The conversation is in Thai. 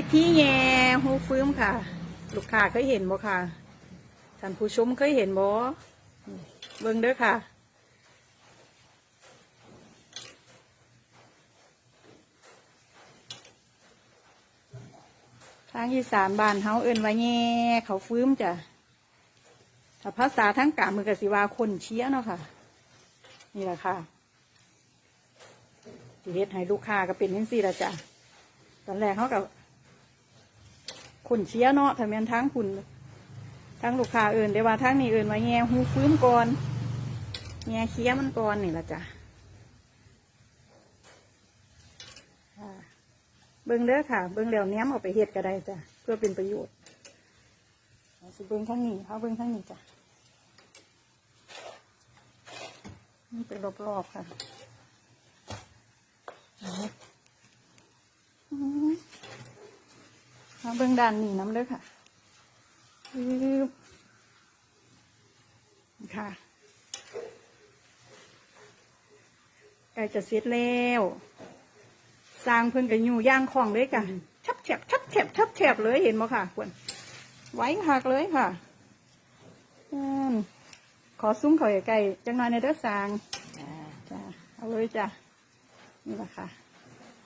วิธีแย่หูฟื้มค่ะ ลูกค้าเคยเห็นบ่ค่ะ ท่านผู้ชมเคยเห็นบ่เบิ่งเด้อค่ะ ทางอีสานบ้านเฮาเอิ้นว่าแย่เขาฟื้มจ้ะถ้าภาษาทั้งกามือกสิวาคนเชี้ยเนาะค่ะ นี่แหละค่ะที่เฮ็ดให้ลูกค้าก็เป็นยังสี่ละจ้ะตอนแรกเขากับ คนเชียเนาะถ้าแม่นทั้งคุณทั้งลูกค้าเอินได้ว่าทั้งนี้เอินว่าแง่หูฟื้มก่อนแง่เคี้ยมันก่อนนี่ละจ้ะเบิ้งเด้อค่ะ เบิ้งแล้วเนี้ยมเอาไปเฮ็ดก็ได้จ้ะเพื่อเป็นประโยชน์สิเบิ้งทั้งนี้เขาเบิ้งทั้งนี้จ้ะนี่เป็นรอบๆค่ะเอาอืม เอาเบิ้องด้านนี้น้ำเด้อค่ะค่ะใกล้จะเสร็จแล้วสร้างเพิ่นกับอยู่ย่างของเลยค่ะชับแฉบชับแฉบชับแฉบเลยเห็นบ่ค่ะควรไว้หักเลยค่ะอืมขอซุ้มเขาใกล้ๆจังหน่อยในเด้อสร้างจ้ะเอาเลยจ้ะนี่แหละค่ะ